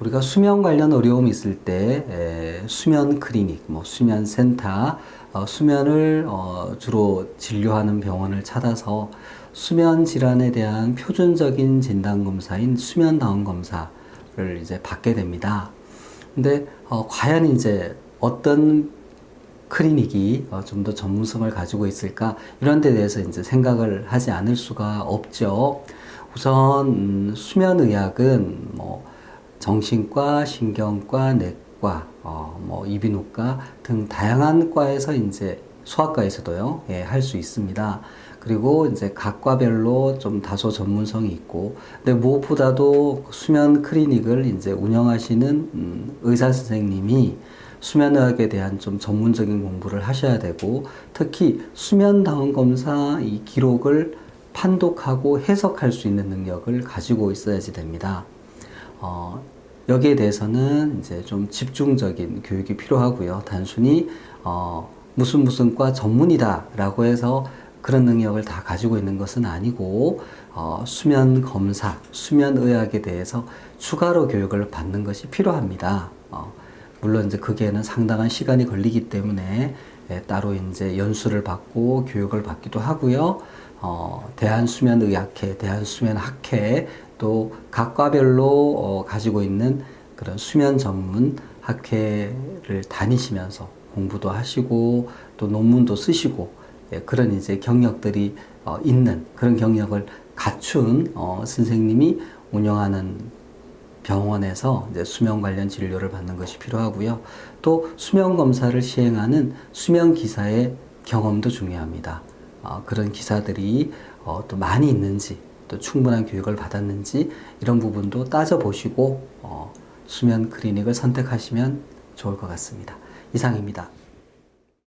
우리가 수면 관련 어려움이 있을 때 에, 수면 클리닉, 뭐 수면 센터, 어, 수면을 어, 주로 진료하는 병원을 찾아서 수면 질환에 대한 표준적인 진단 검사인 수면 다운 검사를 이제 받게 됩니다. 근데 어, 과연 이제 어떤 클리닉이 어, 좀 더 전문성을 가지고 있을까 이런 데 대해서 이제 생각을 하지 않을 수가 없죠. 우선 음, 수면 의학은 뭐 정신과, 신경과, 내과, 어, 뭐 이비인후과 등 다양한 과에서 이제 소아과에서도요, 예, 할 수 있습니다. 그리고 이제 각 과별로 좀 다소 전문성이 있고, 근데 무엇보다도 수면 클리닉을 이제 운영하시는 음, 의사 선생님이 수면의학에 대한 좀 전문적인 공부를 하셔야 되고, 특히 수면 다운 검사 이 기록을 판독하고 해석할 수 있는 능력을 가지고 있어야지 됩니다. 어, 여기에 대해서는 이제 좀 집중적인 교육이 필요하고요. 단순히 어, 무슨 무슨 과 전문이다라고 해서 그런 능력을 다 가지고 있는 것은 아니고 어, 수면 검사, 수면 의학에 대해서 추가로 교육을 받는 것이 필요합니다. 어, 물론 이제 그게는 상당한 시간이 걸리기 때문에 예, 따로 이제 연수를 받고 교육을 받기도 하고요. 어, 대한수면의학회, 대한수면학회 또 각 과별로 어, 가지고 있는 그런 수면 전문 학회를 다니시면서 공부도 하시고 또 논문도 쓰시고 예, 그런 이제 경력들이 어, 있는 그런 경력을 갖춘 어, 선생님이 운영하는 병원에서 이제 수면 관련 진료를 받는 것이 필요하고요. 또 수면 검사를 시행하는 수면 기사의 경험도 중요합니다. 어, 그런 기사들이 어, 또 많이 있는지 또 충분한 교육을 받았는지 이런 부분도 따져보시고 어, 수면 클리닉을 선택하시면 좋을 것 같습니다. 이상입니다.